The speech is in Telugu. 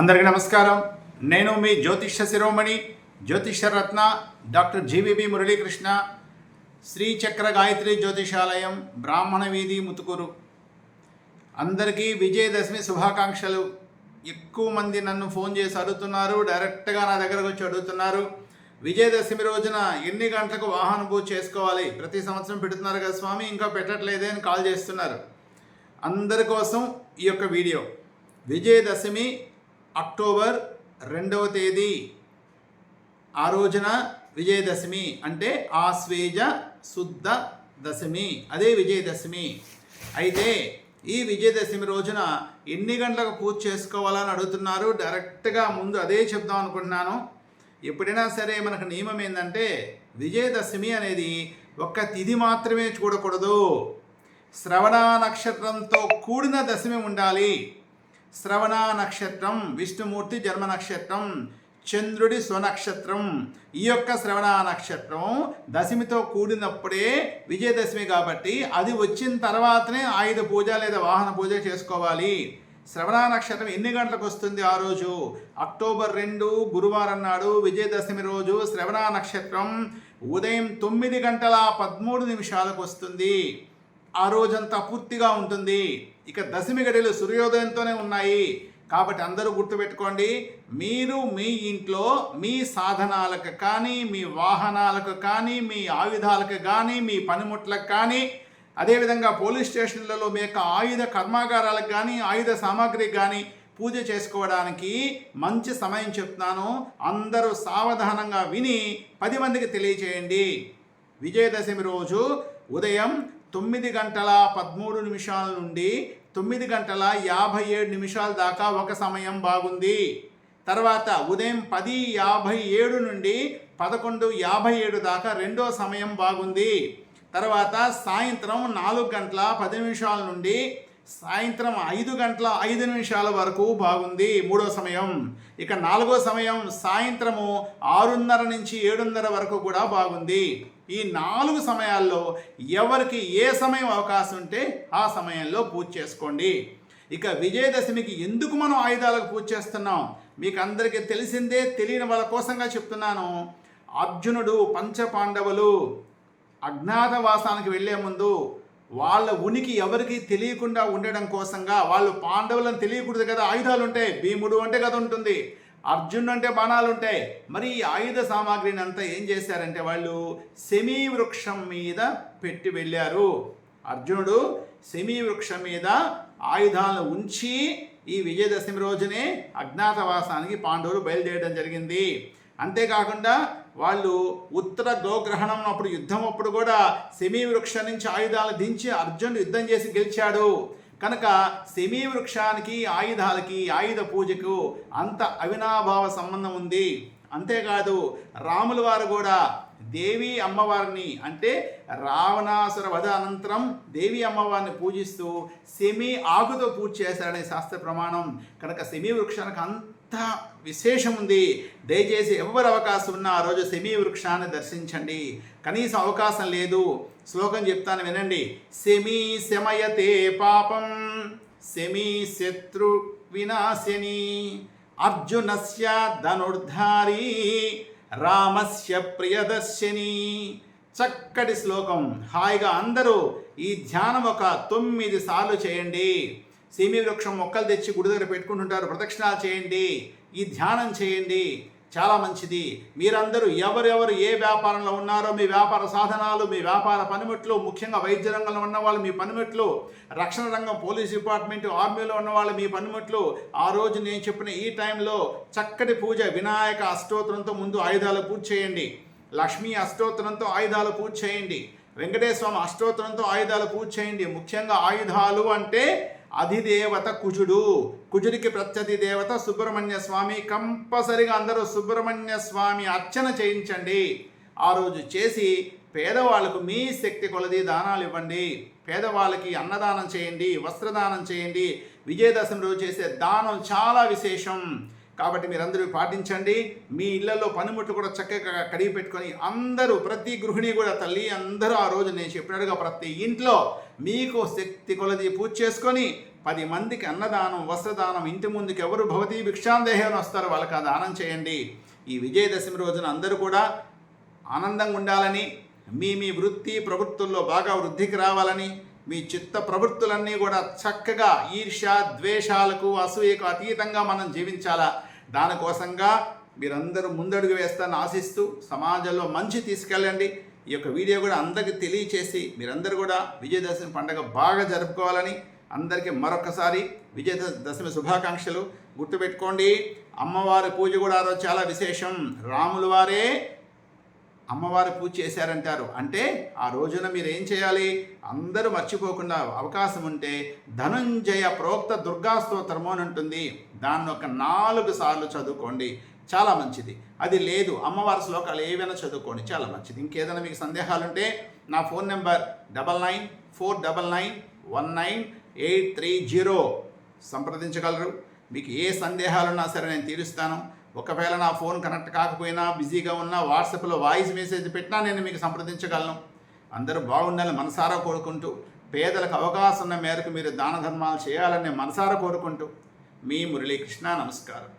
అందరికీ నమస్కారం. నేను మీ జ్యోతిష శిరోమణి జ్యోతిష రత్న doctor G V B Muralikrishna Srichakra Gayatri Jyotishalayam బ్రాహ్మణ వీధి ముతుకూరు. అందరికీ విజయదశమి శుభాకాంక్షలు. ఎక్కువ మంది నన్ను ఫోన్ చేసి అడుగుతున్నారు డైరెక్ట్గా నా దగ్గరకు వచ్చి అడుగుతున్నారు. విజయదశమి రోజున ఎన్ని గంటలకు వాహన పూజ చేసుకోవాలి? ప్రతి సంవత్సరం పెడుతున్నారు కదా స్వామి ఇంకా పెట్టట్లేదే అని కాల్ చేస్తున్నారు. అందరి కోసం ఈ యొక్క వీడియో. విజయదశమి అక్టోబర్ రెండవ తేదీ. ఆ రోజున విజయదశమి అంటే ఆశ్వేజ శుద్ధ దశమి. అదే విజయదశమి. అయితే ఈ విజయదశమి రోజున ఎన్ని గంటలకు పూజ చేసుకోవాలని అడుగుతున్నారు? డైరెక్ట్గా ముందు అదే చెప్దాం అనుకుంటున్నాను. ఎప్పుడైనా సరే మనకు నియమం ఏంటంటే విజయదశమి అనేది ఒక్క తిథి మాత్రమే చూడకూడదు. శ్రవణ నక్షత్రంతో కూడిన దశమి ఉండాలి. శ్రవణ నక్షత్రం విష్ణుమూర్తి జన్మ నక్షత్రం చంద్రుడి స్వనక్షత్రం. ఈ యొక్క శ్రవణ నక్షత్రం దశమితో కూడినప్పుడే విజయదశమి కాబట్టి అది వచ్చిన తర్వాతనే ఆయుధ పూజ లేదా వాహన పూజ చేసుకోవాలి. శ్రవణ నక్షత్రం ఎన్ని గంటలకు వస్తుంది ఆ రోజు? అక్టోబర్ రెండు గురువారం నాడు విజయదశమి రోజు శ్రవణ నక్షత్రం ఉదయం తొమ్మిది గంటల పదమూడు నిమిషాలకు వస్తుంది. ఆ రోజంతా పూర్తిగా ఉంటుంది. ఇక దశమి గడియలు సూర్యోదయంతోనే ఉన్నాయి. కాబట్టి అందరూ గుర్తుపెట్టుకోండి మీరు మీ ఇంట్లో మీ సాధనాలకు కానీ మీ వాహనాలకు కానీ మీ ఆయుధాలకు కానీ మీ పనిముట్లకు కానీ అదేవిధంగా పోలీస్ స్టేషన్లలో మీ యొక్క ఆయుధ కర్మాగారాలకు కానీ ఆయుధ సామాగ్రికి కానీ పూజ చేసుకోవడానికి మంచి సమయం చెప్తున్నాను. అందరూ సావధానంగా విని పది మందికి తెలియచేయండి. విజయదశమి రోజు ఉదయం తొమ్మిది గంటల పదమూడు నిమిషాల నుండి తొమ్మిది గంటల యాభై ఏడు నిమిషాల దాకా ఒక సమయం బాగుంది. తర్వాత ఉదయం పది యాభై ఏడు నుండి పదకొండు యాభై ఏడు దాకా రెండో సమయం బాగుంది. తర్వాత సాయంత్రం నాలుగు గంటల పది నిమిషాల నుండి సాయంత్రం ఐదు గంటల ఐదు నిమిషాల వరకు బాగుంది మూడో సమయం. ఇక నాలుగో సమయం సాయంత్రము ఆరున్నర నుంచి ఏడున్నర వరకు కూడా బాగుంది. ఈ నాలుగు సమయాల్లో ఎవరికి ఏ సమయం అవకాశం ఉంటే ఆ సమయంలో పూజ చేసుకోండి. ఇక విజయదశమికి ఎందుకు మనం ఆయుధాలకు పూజ చేస్తున్నాం? మీకు అందరికీ తెలిసిందే తెలియని వాళ్ళ కోసంగా చెప్తున్నాను. అర్జునుడు పంచపాండవులు అజ్ఞాతవాసానికి వెళ్ళే ముందు వాళ్ళ ఉనికి ఎవరికి తెలియకుండా ఉండడం కోసంగా వాళ్ళు పాండవులను తెలియకూడదు కదా ఆయుధాలు ఉంటాయి భీముడు అంటే కదా ఉంటుంది. అర్జున్ అంటే బాణాలు ఉంటాయి మరి ఈ ఆయుధ సామాగ్రిని అంతా ఏం చేశారంటే వాళ్ళు సెమీ వృక్షం మీద పెట్టి వెళ్ళారు. అర్జునుడు సెమీ వృక్షం మీద ఆయుధాలను ఉంచి ఈ విజయదశమి రోజునే అజ్ఞాతవాసానికి పాండవులు బయలుదేరడం జరిగింది. అంతేకాకుండా వాళ్ళు ఉత్తర గోగ్రహణం అప్పుడు యుద్ధం అప్పుడు కూడా సెమీ వృక్షం నుంచి ఆయుధాలు దించి అర్జునుడు యుద్ధం చేసి గెలిచాడు. కనుక సెమీ వృక్షానికి ఆయుధాలకి ఆయుధ పూజకు అంత అవినాభావ సంబంధం ఉంది. అంతేకాదు రాముల వారు కూడా దేవి అమ్మవారిని అంటే రావణాసుర వధ అనంతరం దేవి అమ్మవారిని పూజిస్తూ సెమి ఆకుతో పూజ చేశారనే శాస్త్ర ప్రమాణం. కనుక సెమి వృక్షానికి అంత విశేషం ఉంది దయచేసి ఎవరు అవకాశం ఉన్నా ఆ రోజు సెమీ వృక్షాన్ని దర్శించండి. కనీసం అవకాశం లేదు. శ్లోకం చెప్తాను వినండి. సెమీ శమయతే పాపం సెమీ శత్రు వినాశిని. అర్జునస్య ధనుర్ధారి రామస్య ప్రియదర్శిని. చక్కటి శ్లోకం. హాయిగా అందరూ ఈ ధ్యానం ఒక తొమ్మిది సార్లు చేయండి. సీమి వృక్షం మొక్కలు తెచ్చి గుడి దగ్గర పెట్టుకుంటుంటారు. ప్రదక్షిణాలు చేయండి. ఈ ధ్యానం చేయండి. చాలా మంచిది. మీరందరూ ఎవరెవరు ఏ వ్యాపారంలో ఉన్నారో మీ వ్యాపార సాధనాలు మీ వ్యాపార పనిముట్లు ముఖ్యంగా వైద్య రంగంలో ఉన్న వాళ్ళు మీ పనిముట్లు రక్షణ రంగం పోలీస్ డిపార్ట్మెంట్ ఆర్మీలో ఉన్న వాళ్ళు మీ పనిముట్లు ఆ రోజు నేను చెప్పిన ఈ టైంలో చక్కటి పూజ వినాయక అష్టోత్తరంతో ముందు ఆయుధాలు పూజ చేయండి. లక్ష్మీ అష్టోత్తరంతో ఆయుధాలు పూజ చేయండి. వెంకటేశ్వర అష్టోత్తరంతో ఆయుధాలు పూజ చేయండి. ముఖ్యంగా ఆయుధాలు అంటే అధిదేవత కుజుడు. కుజుడికి ప్రత్యధి దేవత సుబ్రహ్మణ్య స్వామి. కంపల్సరిగా అందరూ సుబ్రహ్మణ్య స్వామి అర్చన చేయించండి. ఆ రోజు చేసి పేదవాళ్ళకు మీ శక్తి కొలది దానాలు ఇవ్వండి. పేదవాళ్ళకి అన్నదానం చేయండి వస్త్రదానం చేయండి. విజయదశమి రోజు చేసే దానం చాలా విశేషం. కాబట్టి మీరందరూ పాటించండి. మీ ఇళ్ళలో పనిముట్లు కూడా చక్కగా కడిగి పెట్టుకొని అందరూ ప్రతి గృహిణి కూడా తల్లి అందరూ ఆ రోజు నేను చెప్పినట్టుగా ప్రతి ఇంట్లో మీకు శక్తి కొలది పూజ చేసుకొని పది మందికి అన్నదానం వస్త్రదానం ఇంటి ముందుకు ఎవరు భవతి భిక్షాందేహం వస్తారో వాళ్ళకి ఆ దానం చేయండి. ఈ విజయదశమి రోజున అందరూ కూడా ఆనందంగా ఉండాలని మీ మీ వృత్తి ప్రవృత్తుల్లో బాగా వృద్ధికి రావాలని మీ చిత్త ప్రవృత్తులన్నీ కూడా చక్కగా ఈర్ష్య ద్వేషాలకు అసూయకు అతీతంగా మనం జీవించాలా? దానికోసంగా మీరందరూ ముందడుగు వేస్తాను ఆశిస్తూ సమాజంలో మంచి తీసుకెళ్ళండి. ఈ యొక్క వీడియో కూడా అందరికీ తెలియచేసి మీరందరూ కూడా విజయదశమి పండుగ బాగా జరుపుకోవాలని అందరికీ మరొకసారి విజయ దశమి శుభాకాంక్షలు గుర్తుపెట్టుకోండి. అమ్మవారి పూజ కూడా చాలా విశేషం. రాముల వారే అమ్మవారి పూజ చేశారంటారు. అంటే ఆ రోజున మీరు ఏం చేయాలి? అందరూ మర్చిపోకుండా అవకాశం ఉంటే ధనుంజయ ప్రోక్త దుర్గా స్తోత్రము అని ఉంటుంది. దాన్ని ఒక నాలుగు సార్లు చదువుకోండి. చాలా మంచిది. అది లేదు. అమ్మవారి శ్లోకాలు ఏవైనా చదువుకోండి. చాలా మంచిది. ఇంకేదైనా మీకు సందేహాలు ఉంటే నా phone number double nine four double nine one nine eight three zero సంప్రదించగలరు. మీకు ఏ సందేహాలున్నా సరే నేను తీరుస్తాను. ఒకవేళ నా ఫోన్ కనెక్ట్ కాకపోయినా బిజీగా ఉన్నా వాట్సాప్లో వాయిస్ మెసేజ్ పెట్టినా నేను మీకు సంప్రదించగలను. అందరూ బాగుండాలని మనసారా కోరుకుంటూ పేదలకు అవకాశం ఉన్న మేరకు మీరు దాన ధర్మాలు చేయాలని మనసారా కోరుకుంటూ మీ మురళీకృష్ణ నమస్కారం.